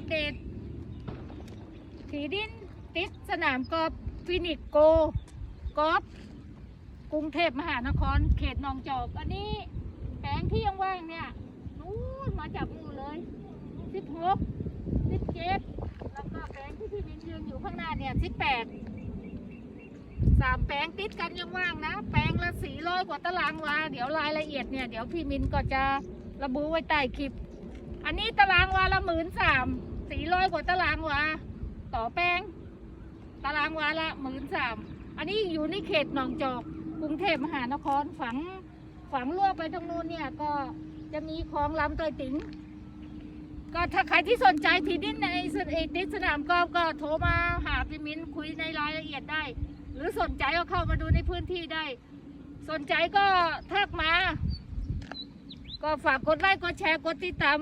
อัปเดตที่ดินติดสนามกอล์ฟฟินิกโกกอล์ฟกรุงเทพมหานคร เขตหนองจอก อันนี้แปลงที่ยังว่างเนี่ยนู้นมาจากนู่นเลยสิบหกสิบเจ็ดแล้วก็แปลงที่พี่บินยืนอยู่ข้างหน้าเนี่ยสิบแปดสามแปลงติดกันยังว่างนะ แปลงละสี่ร้อยกว่าตารางวา เดี๋ยวรายละเอียดเนี่ย เดี๋ยวพี่มินก็จะระบุไว้ใต้คลิป อันนี้ตารางวาละหมื่นสามสี่ร้อยกว่าตารางวาต่อแป้ง ตารางวาละหมื่นสามอันนี้อยู่ในเขตหนองจอกกรุงเทพมหานครฝังฝังรั่วไปตรงนู้นเนี่ยก็จะมีคลองลำเตยติ๋งก็ถ้าใครที่สนใจที่ดินในสนเอติสนามกอล์ฟก็โทรมาหาพี่มิ้นคุยในรายละเอียดได้ หรือสนใจก็เข้ามาดูในพื้นที่ได้ สนใจก็ทักมา ก็ฝากกดไลค์กดแชร์กดติดตาม